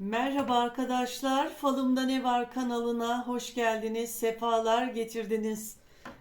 Merhaba arkadaşlar, Falımda Ne Var kanalına hoş geldiniz, sefalar getirdiniz.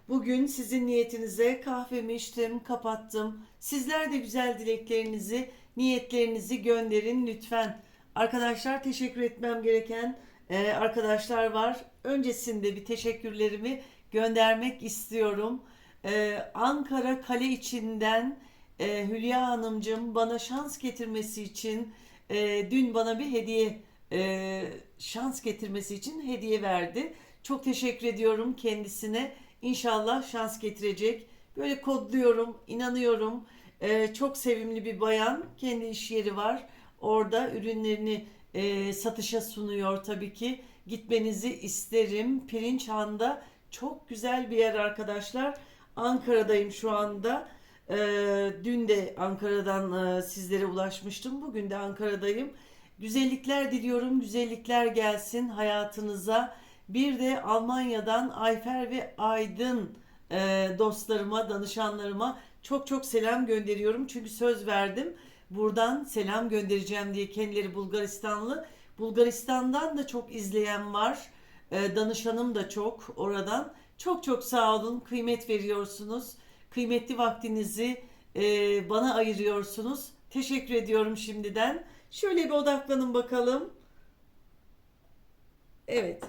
Bugün sizin niyetinize kahvemi içtim, kapattım. Sizler de güzel dileklerinizi, niyetlerinizi gönderin lütfen. Arkadaşlar teşekkür etmem gereken e, arkadaşlar var. Öncesinde bir teşekkürlerimi göndermek istiyorum. E, Ankara Kale içinden e, Hülya Hanımcığım bana şans getirmesi için e, dün bana bir hediye e, şans getirmesi için hediye verdi. Çok teşekkür ediyorum kendisine. İnşallah şans getirecek. Böyle kodluyorum, inanıyorum. E, çok sevimli bir bayan. Kendi iş yeri var. Orada ürünlerini e, satışa sunuyor tabii ki. Gitmenizi isterim. Pirinçhan'da çok güzel bir yer arkadaşlar. Ankara'dayım şu anda. Ee, dün de Ankara'dan e, sizlere ulaşmıştım. Bugün de Ankara'dayım. Güzellikler diliyorum. Güzellikler gelsin hayatınıza. Bir de Almanya'dan Ayfer ve Aydın e, dostlarıma, danışanlarıma çok çok selam gönderiyorum. Çünkü söz verdim. Buradan selam göndereceğim diye kendileri Bulgaristanlı. Bulgaristan'dan da çok izleyen var. E, danışanım da çok oradan. Çok çok sağ olun. Kıymet veriyorsunuz. Kıymetli vaktinizi e, bana ayırıyorsunuz. Teşekkür ediyorum şimdiden. Şöyle bir odaklanın bakalım. Evet.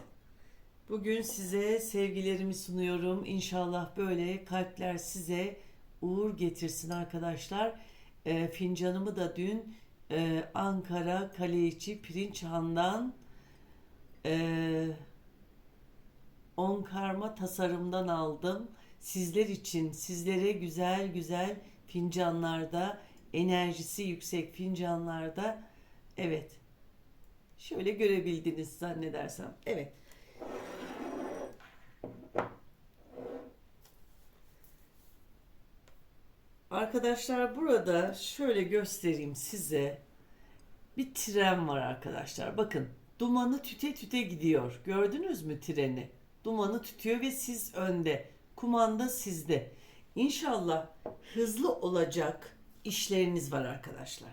Bugün size sevgilerimi sunuyorum. İnşallah böyle kalpler size uğur getirsin arkadaşlar. E, fincanımı da dün e, Ankara Kaleiçi Pirinçhan'dan e, on karma tasarımdan aldım. Sizler için, sizlere güzel güzel fincanlarda, enerjisi yüksek fincanlarda evet. Şöyle görebildiniz zannedersem. Evet. Arkadaşlar burada şöyle göstereyim size. Bir tren var arkadaşlar. Bakın dumanı tüte tüte gidiyor. Gördünüz mü treni? Dumanı tütüyor ve siz önde. Kumanda sizde. İnşallah hızlı olacak işleriniz var arkadaşlar.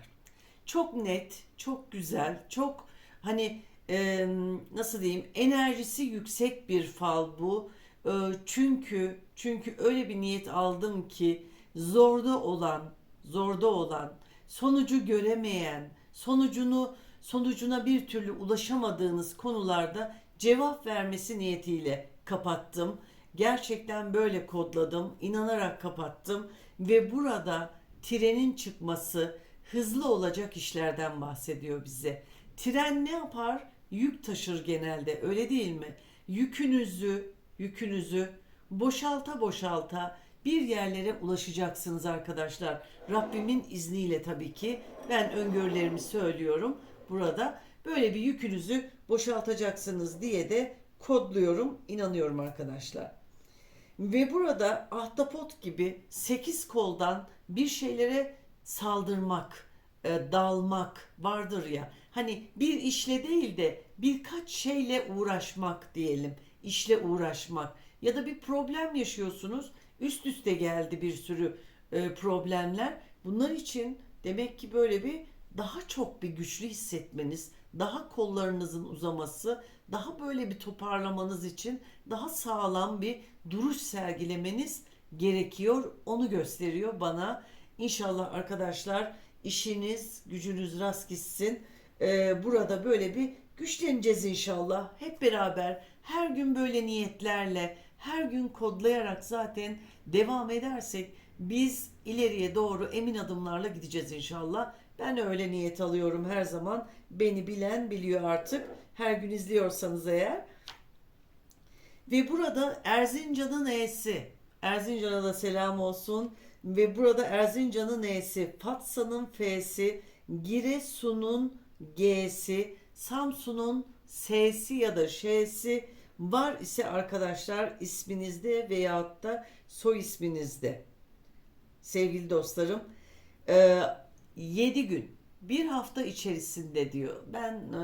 Çok net, çok güzel, çok hani e, nasıl diyeyim enerjisi yüksek bir fal bu. E, çünkü çünkü öyle bir niyet aldım ki zorda olan, zorda olan, sonucu göremeyen, sonucunu sonucuna bir türlü ulaşamadığınız konularda cevap vermesi niyetiyle kapattım. Gerçekten böyle kodladım, inanarak kapattım ve burada trenin çıkması hızlı olacak işlerden bahsediyor bize. Tren ne yapar? Yük taşır genelde, öyle değil mi? Yükünüzü, yükünüzü boşalta boşalta bir yerlere ulaşacaksınız arkadaşlar. Rabbimin izniyle tabii ki. Ben öngörülerimi söylüyorum burada. Böyle bir yükünüzü boşaltacaksınız diye de kodluyorum, inanıyorum arkadaşlar. Ve burada ahtapot gibi 8 koldan bir şeylere saldırmak, e, dalmak vardır ya. Hani bir işle değil de birkaç şeyle uğraşmak diyelim. İşle uğraşmak ya da bir problem yaşıyorsunuz. Üst üste geldi bir sürü e, problemler. Bunlar için demek ki böyle bir daha çok bir güçlü hissetmeniz, daha kollarınızın uzaması, daha böyle bir toparlamanız için daha sağlam bir duruş sergilemeniz gerekiyor. Onu gösteriyor bana. İnşallah arkadaşlar işiniz, gücünüz rast gitsin. Ee, burada böyle bir güçleneceğiz inşallah. Hep beraber her gün böyle niyetlerle, her gün kodlayarak zaten devam edersek biz ileriye doğru emin adımlarla gideceğiz inşallah. Ben öyle niyet alıyorum her zaman. Beni bilen biliyor artık. Her gün izliyorsanız eğer. Ve burada Erzincan'ın E'si. Erzincan'a da selam olsun. Ve burada Erzincan'ın E'si, Fatsa'nın F'si, Giresun'un G'si, Samsun'un S'si ya da Ş'si var ise arkadaşlar isminizde veyahut da soy isminizde. Sevgili dostlarım, 7 gün bir hafta içerisinde diyor. Ben e,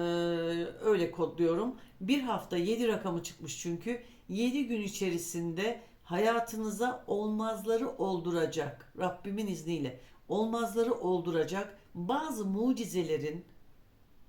öyle kodluyorum. Bir hafta 7 rakamı çıkmış çünkü. 7 gün içerisinde hayatınıza olmazları olduracak. Rabbimin izniyle olmazları olduracak bazı mucizelerin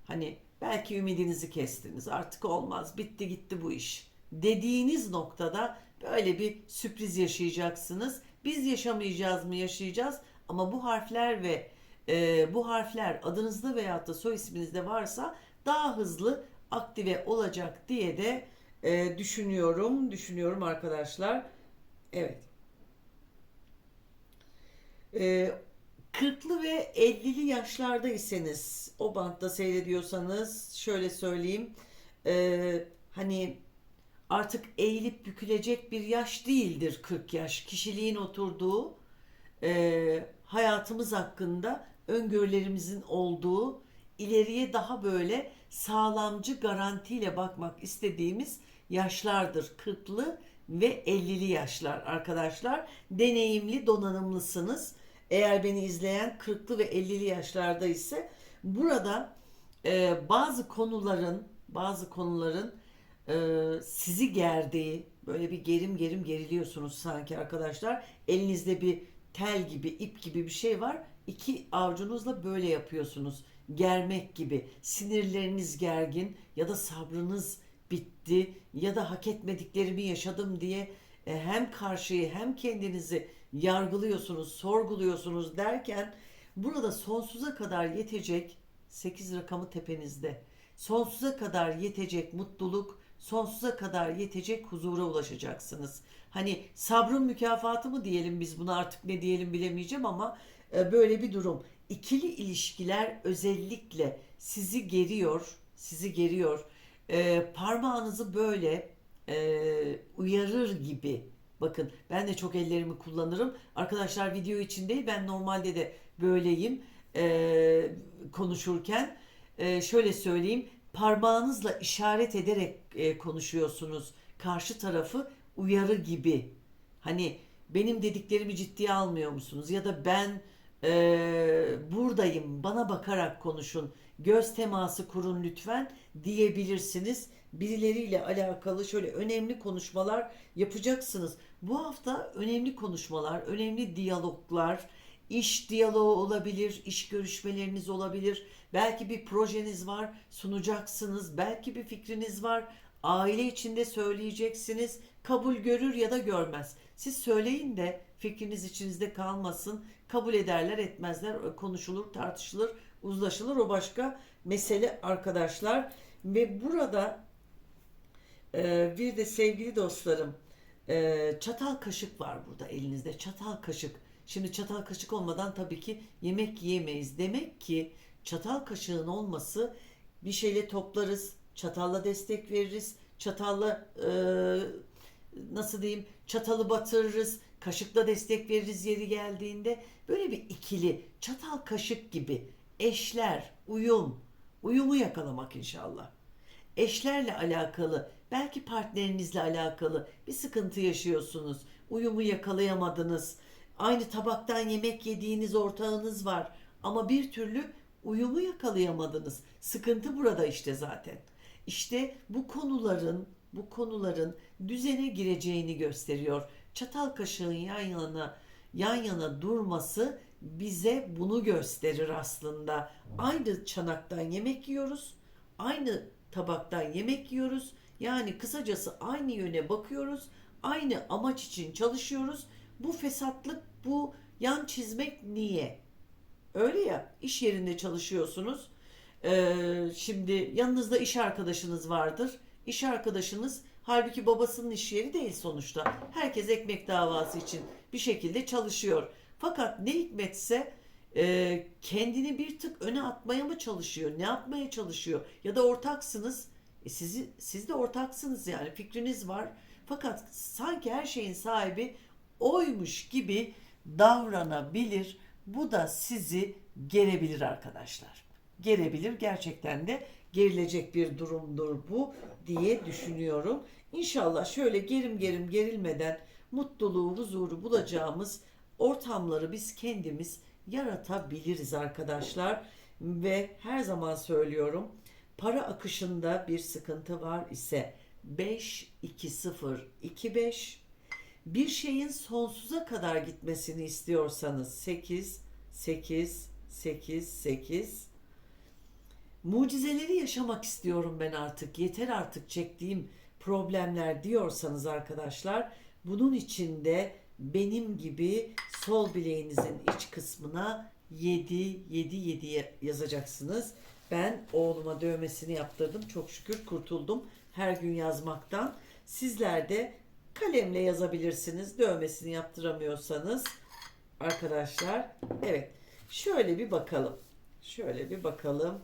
Hani belki ümidinizi kestiniz. Artık olmaz. Bitti gitti bu iş. Dediğiniz noktada böyle bir sürpriz yaşayacaksınız. Biz yaşamayacağız mı? Yaşayacağız. Ama bu harfler ve e, bu harfler adınızda veyahut da soy isminizde varsa daha hızlı aktive olacak diye de e, düşünüyorum. Düşünüyorum arkadaşlar. Evet. E, 40'lı ve 50'li yaşlardaysanız o bantta seyrediyorsanız şöyle söyleyeyim e, hani artık eğilip bükülecek bir yaş değildir 40 yaş kişiliğin oturduğu e, hayatımız hakkında öngörülerimizin olduğu ileriye daha böyle sağlamcı garantiyle bakmak istediğimiz yaşlardır 40'lı ve 50'li yaşlar arkadaşlar deneyimli donanımlısınız eğer beni izleyen 40'lı ve 50'li yaşlarda ise burada e, bazı konuların bazı konuların e, sizi gerdiği böyle bir gerim gerim geriliyorsunuz sanki arkadaşlar. Elinizde bir tel gibi ip gibi bir şey var. İki avucunuzla böyle yapıyorsunuz. Germek gibi. Sinirleriniz gergin ya da sabrınız bitti ya da hak etmediklerimi yaşadım diye e, hem karşıyı hem kendinizi yargılıyorsunuz, sorguluyorsunuz derken burada sonsuza kadar yetecek 8 rakamı tepenizde. Sonsuza kadar yetecek mutluluk, sonsuza kadar yetecek huzura ulaşacaksınız. Hani sabrın mükafatı mı diyelim biz buna artık ne diyelim bilemeyeceğim ama böyle bir durum. İkili ilişkiler özellikle sizi geriyor, sizi geriyor. E, parmağınızı böyle e, uyarır gibi. Bakın ben de çok ellerimi kullanırım. Arkadaşlar video için değil ben normalde de böyleyim e, konuşurken. E, şöyle söyleyeyim parmağınızla işaret ederek e, konuşuyorsunuz. Karşı tarafı uyarı gibi. Hani benim dediklerimi ciddiye almıyor musunuz? Ya da ben e, buradayım bana bakarak konuşun. Göz teması kurun lütfen diyebilirsiniz. Birileriyle alakalı şöyle önemli konuşmalar yapacaksınız. Bu hafta önemli konuşmalar, önemli diyaloglar, iş diyaloğu olabilir, iş görüşmeleriniz olabilir. Belki bir projeniz var, sunacaksınız. Belki bir fikriniz var, aile içinde söyleyeceksiniz. Kabul görür ya da görmez. Siz söyleyin de fikriniz içinizde kalmasın. Kabul ederler, etmezler, konuşulur, tartışılır, uzlaşılır. O başka mesele arkadaşlar. Ve burada e, bir de sevgili dostlarım, e, çatal kaşık var burada elinizde. Çatal kaşık. Şimdi çatal kaşık olmadan tabii ki yemek yiyemeyiz. Demek ki çatal kaşığın olması bir şeyle toplarız, çatalla destek veririz, çatalla e, nasıl diyeyim çatalı batırırız, kaşıkla destek veririz yeri geldiğinde. Böyle bir ikili çatal kaşık gibi eşler, uyum, uyumu yakalamak inşallah. Eşlerle alakalı, belki partnerinizle alakalı bir sıkıntı yaşıyorsunuz. Uyumu yakalayamadınız. Aynı tabaktan yemek yediğiniz ortağınız var ama bir türlü uyumu yakalayamadınız. Sıkıntı burada işte zaten. İşte bu konuların bu konuların düzene gireceğini gösteriyor. Çatal kaşığın yan yana yan yana durması bize bunu gösterir aslında. Aynı çanaktan yemek yiyoruz. Aynı tabaktan yemek yiyoruz. Yani kısacası aynı yöne bakıyoruz. Aynı amaç için çalışıyoruz. Bu fesatlık, bu yan çizmek niye? Öyle ya iş yerinde çalışıyorsunuz. Ee, şimdi yanınızda iş arkadaşınız vardır. İş arkadaşınız halbuki babasının iş yeri değil sonuçta. Herkes ekmek davası için bir şekilde çalışıyor. Fakat ne hikmetse e, kendini bir tık öne atmaya mı çalışıyor? Ne yapmaya çalışıyor? Ya da ortaksınız. E sizi, siz de ortaksınız yani fikriniz var. Fakat sanki her şeyin sahibi oymuş gibi davranabilir. Bu da sizi gerebilir arkadaşlar. Gerebilir gerçekten de gerilecek bir durumdur bu diye düşünüyorum. İnşallah şöyle gerim gerim gerilmeden mutluluğu, huzuru bulacağımız ortamları biz kendimiz yaratabiliriz arkadaşlar. Ve her zaman söylüyorum para akışında bir sıkıntı var ise 5 2 0 2 5 bir şeyin sonsuza kadar gitmesini istiyorsanız 8 8 8 8 mucizeleri yaşamak istiyorum ben artık. Yeter artık çektiğim problemler diyorsanız arkadaşlar bunun için de benim gibi sol bileğinizin iç kısmına 7 7 7 yazacaksınız. Ben oğluma dövmesini yaptırdım. Çok şükür kurtuldum her gün yazmaktan. Sizler de kalemle yazabilirsiniz. Dövmesini yaptıramıyorsanız arkadaşlar. Evet. Şöyle bir bakalım. Şöyle bir bakalım.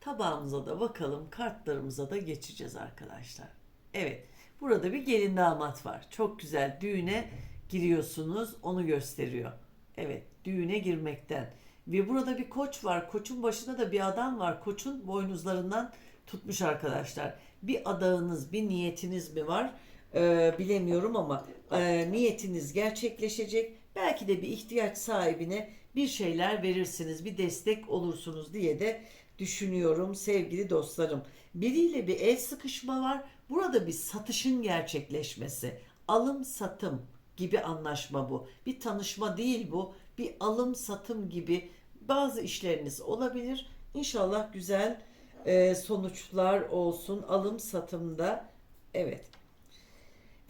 Tabağımıza da bakalım. Kartlarımıza da geçeceğiz arkadaşlar. Evet. Burada bir gelin damat var. Çok güzel. Düğüne giriyorsunuz. Onu gösteriyor. Evet. Düğüne girmekten. Ve burada bir koç var. Koçun başında da bir adam var. Koçun boynuzlarından tutmuş arkadaşlar. Bir adağınız, bir niyetiniz mi var? Ee, bilemiyorum ama e, niyetiniz gerçekleşecek. Belki de bir ihtiyaç sahibine bir şeyler verirsiniz, bir destek olursunuz diye de düşünüyorum sevgili dostlarım. Biriyle bir el sıkışma var. Burada bir satışın gerçekleşmesi. Alım satım gibi anlaşma bu. Bir tanışma değil bu. Bir alım satım gibi bazı işleriniz olabilir. İnşallah güzel e, sonuçlar olsun alım satımda. Evet.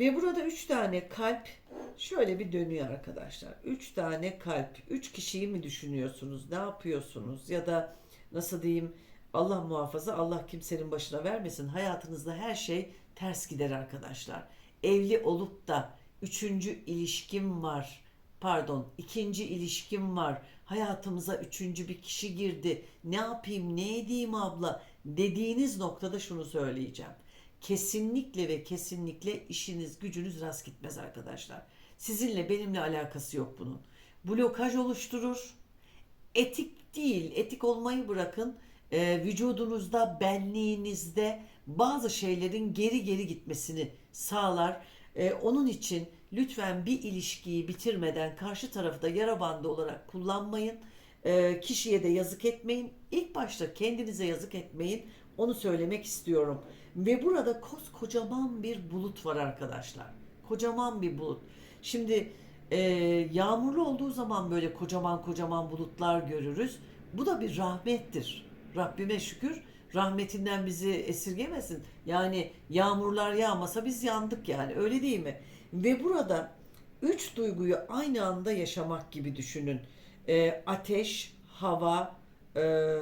Ve burada üç tane kalp şöyle bir dönüyor arkadaşlar. Üç tane kalp. Üç kişiyi mi düşünüyorsunuz? Ne yapıyorsunuz? Ya da nasıl diyeyim? Allah muhafaza Allah kimsenin başına vermesin. Hayatınızda her şey ters gider arkadaşlar. Evli olup da üçüncü ilişkim var. Pardon ikinci ilişkim var. Hayatımıza üçüncü bir kişi girdi. Ne yapayım ne edeyim abla dediğiniz noktada şunu söyleyeceğim. Kesinlikle ve kesinlikle işiniz gücünüz rast gitmez arkadaşlar. Sizinle benimle alakası yok bunun. Blokaj oluşturur. Etik değil, etik olmayı bırakın. Ee, vücudunuzda, benliğinizde bazı şeylerin geri geri gitmesini sağlar. Ee, onun için lütfen bir ilişkiyi bitirmeden karşı tarafı da yara bandı olarak kullanmayın. Ee, kişiye de yazık etmeyin. İlk başta kendinize yazık etmeyin. Onu söylemek istiyorum. Ve burada koskocaman bir bulut var arkadaşlar. Kocaman bir bulut. Şimdi e, yağmurlu olduğu zaman böyle kocaman kocaman bulutlar görürüz. Bu da bir rahmettir. Rabbime şükür rahmetinden bizi esirgemesin. Yani yağmurlar yağmasa biz yandık yani öyle değil mi? Ve burada üç duyguyu aynı anda yaşamak gibi düşünün. E, ateş, hava, e,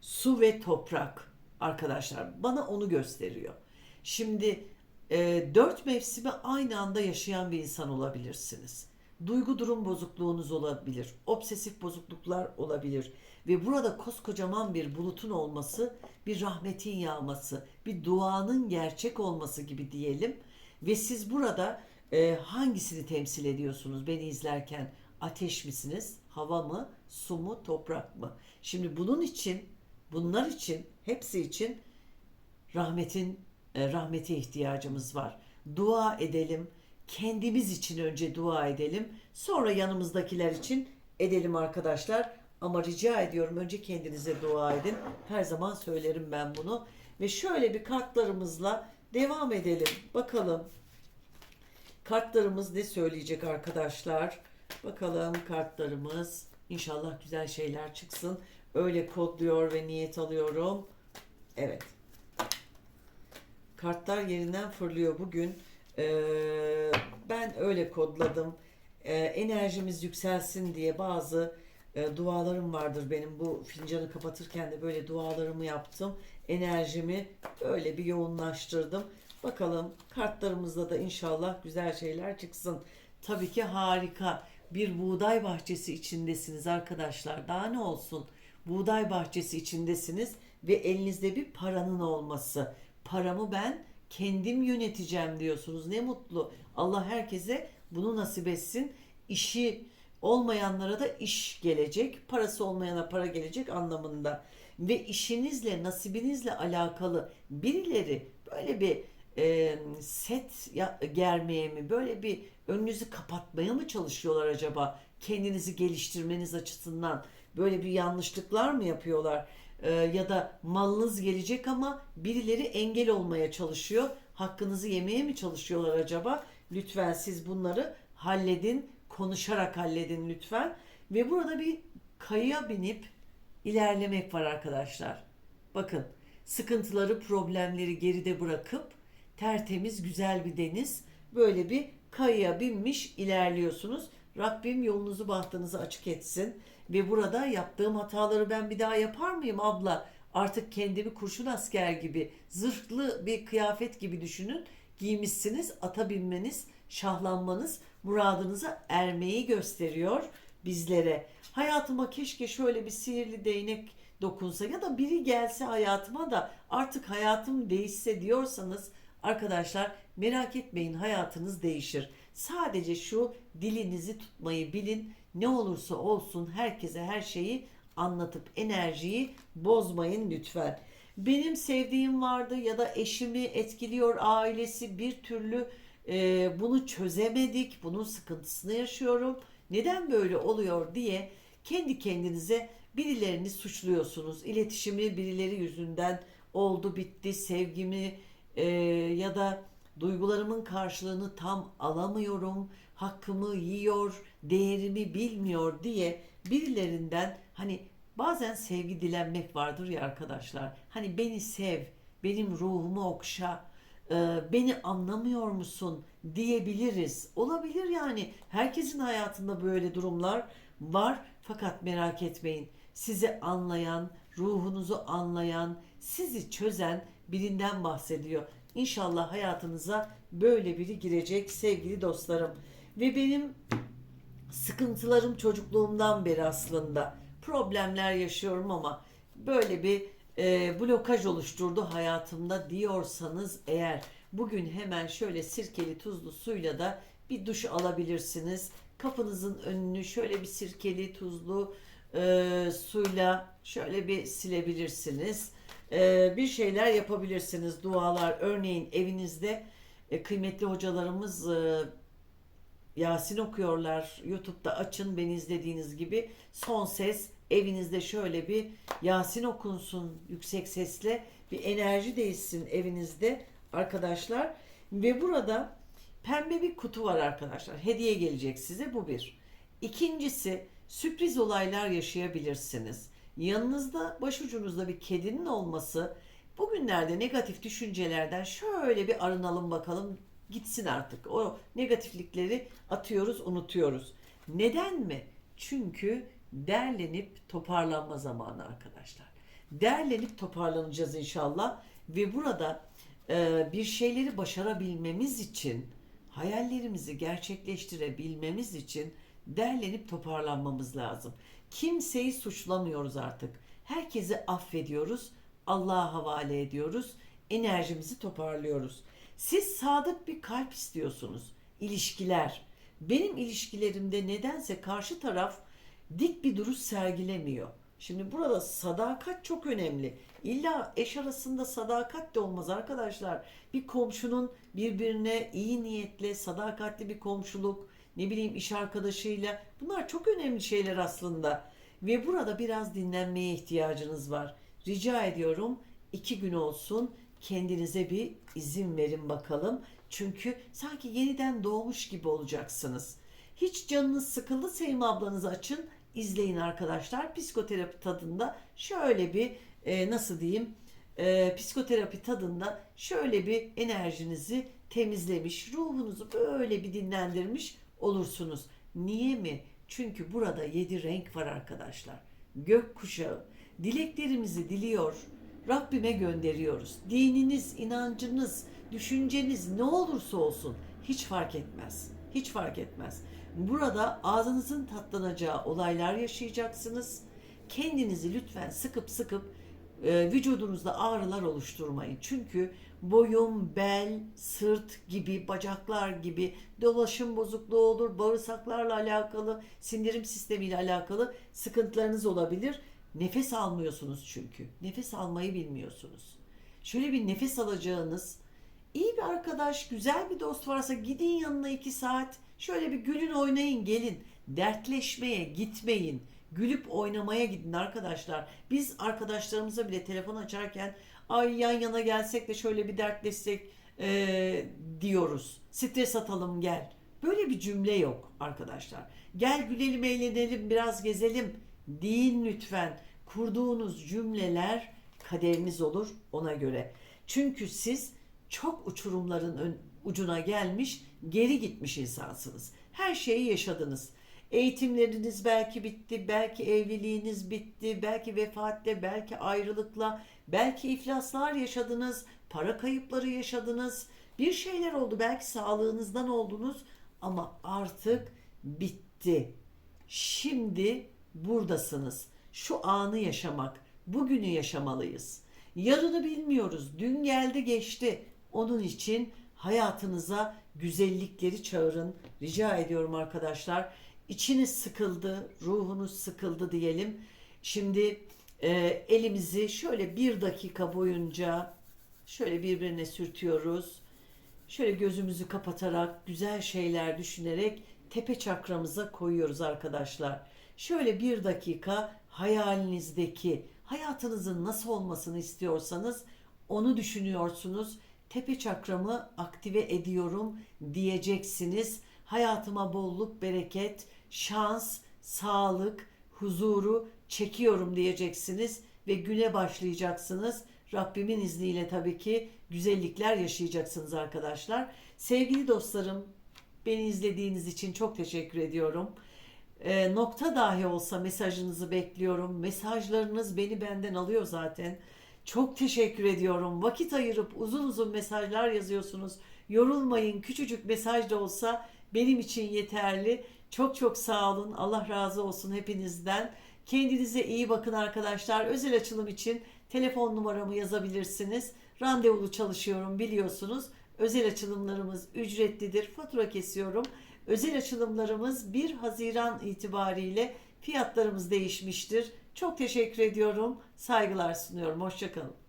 su ve toprak arkadaşlar. Bana onu gösteriyor. Şimdi e, dört mevsimi aynı anda yaşayan bir insan olabilirsiniz. Duygu durum bozukluğunuz olabilir. Obsesif bozukluklar olabilir. Ve burada koskocaman bir bulutun olması, bir rahmetin yağması, bir duanın gerçek olması gibi diyelim. Ve siz burada e, hangisini temsil ediyorsunuz beni izlerken? Ateş misiniz, hava mı, su mu, toprak mı? Şimdi bunun için, bunlar için, hepsi için rahmetin e, rahmete ihtiyacımız var. Dua edelim. Kendimiz için önce dua edelim. Sonra yanımızdakiler için edelim arkadaşlar. Ama rica ediyorum önce kendinize dua edin. Her zaman söylerim ben bunu. Ve şöyle bir kartlarımızla devam edelim. Bakalım kartlarımız ne söyleyecek arkadaşlar? Bakalım kartlarımız. İnşallah güzel şeyler çıksın. Öyle kodluyor ve niyet alıyorum. Evet. Kartlar yerinden fırlıyor bugün. Ee, ben öyle kodladım. Ee, enerjimiz yükselsin diye bazı e, dualarım vardır benim. Bu fincanı kapatırken de böyle dualarımı yaptım. Enerjimi öyle bir yoğunlaştırdım. Bakalım kartlarımızda da inşallah güzel şeyler çıksın. Tabii ki harika. Bir buğday bahçesi içindesiniz arkadaşlar. Daha ne olsun? Buğday bahçesi içindesiniz ve elinizde bir paranın olması. Paramı ben kendim yöneteceğim diyorsunuz. Ne mutlu. Allah herkese bunu nasip etsin. İşi olmayanlara da iş gelecek. Parası olmayana para gelecek anlamında. Ve işinizle, nasibinizle alakalı birileri böyle bir e, set ya, germeye mi, böyle bir önünüzü kapatmaya mı çalışıyorlar acaba? Kendinizi geliştirmeniz açısından böyle bir yanlışlıklar mı yapıyorlar? E, ya da malınız gelecek ama birileri engel olmaya çalışıyor. Hakkınızı yemeye mi çalışıyorlar acaba? Lütfen siz bunları halledin, konuşarak halledin lütfen. Ve burada bir kayaya binip ilerlemek var arkadaşlar. Bakın sıkıntıları, problemleri geride bırakıp tertemiz güzel bir deniz böyle bir kayaya binmiş ilerliyorsunuz. Rabbim yolunuzu bahtınızı açık etsin. Ve burada yaptığım hataları ben bir daha yapar mıyım abla? Artık kendimi kurşun asker gibi zırhlı bir kıyafet gibi düşünün. Giymişsiniz, ata binmeniz, şahlanmanız, muradınıza ermeyi gösteriyor bizlere. Hayatıma keşke şöyle bir sihirli değnek dokunsa ya da biri gelse hayatıma da artık hayatım değişse diyorsanız arkadaşlar merak etmeyin hayatınız değişir. Sadece şu dilinizi tutmayı bilin. Ne olursa olsun herkese her şeyi anlatıp enerjiyi bozmayın lütfen. Benim sevdiğim vardı ya da eşimi etkiliyor ailesi bir türlü e, bunu çözemedik. Bunun sıkıntısını yaşıyorum. Neden böyle oluyor diye kendi kendinize birilerini suçluyorsunuz. İletişimi birileri yüzünden oldu bitti sevgimi e, ya da duygularımın karşılığını tam alamıyorum, hakkımı yiyor, değerimi bilmiyor diye birilerinden hani bazen sevgi dilenmek vardır ya arkadaşlar. Hani beni sev, benim ruhumu okşa, e, beni anlamıyor musun diyebiliriz. Olabilir yani. Herkesin hayatında böyle durumlar var. Fakat merak etmeyin. Sizi anlayan, ruhunuzu anlayan, sizi çözen birinden bahsediyor. İnşallah hayatınıza böyle biri girecek sevgili dostlarım. Ve benim sıkıntılarım çocukluğumdan beri aslında problemler yaşıyorum ama böyle bir e, blokaj oluşturdu hayatımda diyorsanız eğer bugün hemen şöyle sirkeli tuzlu suyla da bir duş alabilirsiniz. Kapınızın önünü şöyle bir sirkeli tuzlu e, suyla şöyle bir silebilirsiniz. E, bir şeyler yapabilirsiniz. Dualar örneğin evinizde e, kıymetli hocalarımız e, Yasin okuyorlar. YouTube'da açın beni izlediğiniz gibi son ses evinizde şöyle bir Yasin okunsun yüksek sesle bir enerji değişsin evinizde arkadaşlar. Ve burada pembe bir kutu var arkadaşlar. Hediye gelecek size bu bir. İkincisi sürpriz olaylar yaşayabilirsiniz. Yanınızda başucunuzda bir kedinin olması bugünlerde negatif düşüncelerden şöyle bir arınalım bakalım gitsin artık. O negatiflikleri atıyoruz, unutuyoruz. Neden mi? Çünkü derlenip toparlanma zamanı arkadaşlar. Derlenip toparlanacağız inşallah ve burada e, bir şeyleri başarabilmemiz için, hayallerimizi gerçekleştirebilmemiz için derlenip toparlanmamız lazım. Kimseyi suçlamıyoruz artık. Herkesi affediyoruz, Allah'a havale ediyoruz, enerjimizi toparlıyoruz. Siz sadık bir kalp istiyorsunuz. İlişkiler. Benim ilişkilerimde nedense karşı taraf dik bir duruş sergilemiyor. Şimdi burada sadakat çok önemli. İlla eş arasında sadakat de olmaz arkadaşlar. Bir komşunun birbirine iyi niyetle, sadakatli bir komşuluk, ne bileyim iş arkadaşıyla bunlar çok önemli şeyler aslında. Ve burada biraz dinlenmeye ihtiyacınız var. Rica ediyorum iki gün olsun kendinize bir izin verin bakalım. Çünkü sanki yeniden doğmuş gibi olacaksınız. Hiç canınız sıkıldı Sevim ablanızı açın izleyin arkadaşlar. Psikoterapi tadında şöyle bir e, nasıl diyeyim e, psikoterapi tadında şöyle bir enerjinizi temizlemiş, ruhunuzu böyle bir dinlendirmiş olursunuz. Niye mi? Çünkü burada yedi renk var arkadaşlar. Gök kuşağı. Dileklerimizi diliyor, Rabbime gönderiyoruz. Dininiz, inancınız, düşünceniz ne olursa olsun hiç fark etmez. Hiç fark etmez. Burada ağzınızın tatlanacağı olaylar yaşayacaksınız. Kendinizi lütfen sıkıp sıkıp e, vücudunuzda ağrılar oluşturmayın. Çünkü boyun, bel, sırt gibi, bacaklar gibi dolaşım bozukluğu olur, bağırsaklarla alakalı, sindirim sistemiyle alakalı sıkıntılarınız olabilir. Nefes almıyorsunuz çünkü. Nefes almayı bilmiyorsunuz. Şöyle bir nefes alacağınız, iyi bir arkadaş, güzel bir dost varsa gidin yanına iki saat. Şöyle bir gülün oynayın gelin. Dertleşmeye gitmeyin. Gülüp oynamaya gidin arkadaşlar. Biz arkadaşlarımıza bile telefon açarken ay yan yana gelsek de şöyle bir dertleşsek e, diyoruz. Stres atalım gel. Böyle bir cümle yok arkadaşlar. Gel gülelim eğlenelim biraz gezelim deyin lütfen. kurduğunuz cümleler kaderiniz olur ona göre. Çünkü siz çok uçurumların ön- ucuna gelmiş, geri gitmiş insansınız. Her şeyi yaşadınız. Eğitimleriniz belki bitti, belki evliliğiniz bitti, belki vefatla, belki ayrılıkla, belki iflaslar yaşadınız, para kayıpları yaşadınız. Bir şeyler oldu, belki sağlığınızdan oldunuz ama artık bitti. Şimdi buradasınız. Şu anı yaşamak, bugünü yaşamalıyız. Yarını bilmiyoruz. Dün geldi geçti. Onun için hayatınıza güzellikleri çağırın. Rica ediyorum arkadaşlar. İçiniz sıkıldı, ruhunuz sıkıldı diyelim. Şimdi e, elimizi şöyle bir dakika boyunca şöyle birbirine sürtüyoruz. Şöyle gözümüzü kapatarak güzel şeyler düşünerek tepe çakramıza koyuyoruz arkadaşlar. Şöyle bir dakika hayalinizdeki hayatınızın nasıl olmasını istiyorsanız onu düşünüyorsunuz. Tepe çakramı aktive ediyorum diyeceksiniz. Hayatıma bolluk, bereket, şans, sağlık, huzuru çekiyorum diyeceksiniz ve güne başlayacaksınız. Rabbimin izniyle tabii ki güzellikler yaşayacaksınız arkadaşlar. Sevgili dostlarım, beni izlediğiniz için çok teşekkür ediyorum. Ee, nokta dahi olsa mesajınızı bekliyorum. Mesajlarınız beni benden alıyor zaten. Çok teşekkür ediyorum. Vakit ayırıp uzun uzun mesajlar yazıyorsunuz. Yorulmayın. Küçücük mesaj da olsa benim için yeterli. Çok çok sağ olun. Allah razı olsun hepinizden. Kendinize iyi bakın arkadaşlar. Özel açılım için telefon numaramı yazabilirsiniz. Randevulu çalışıyorum biliyorsunuz. Özel açılımlarımız ücretlidir. Fatura kesiyorum. Özel açılımlarımız 1 Haziran itibariyle fiyatlarımız değişmiştir. Çok teşekkür ediyorum. Saygılar sunuyorum. Hoşçakalın.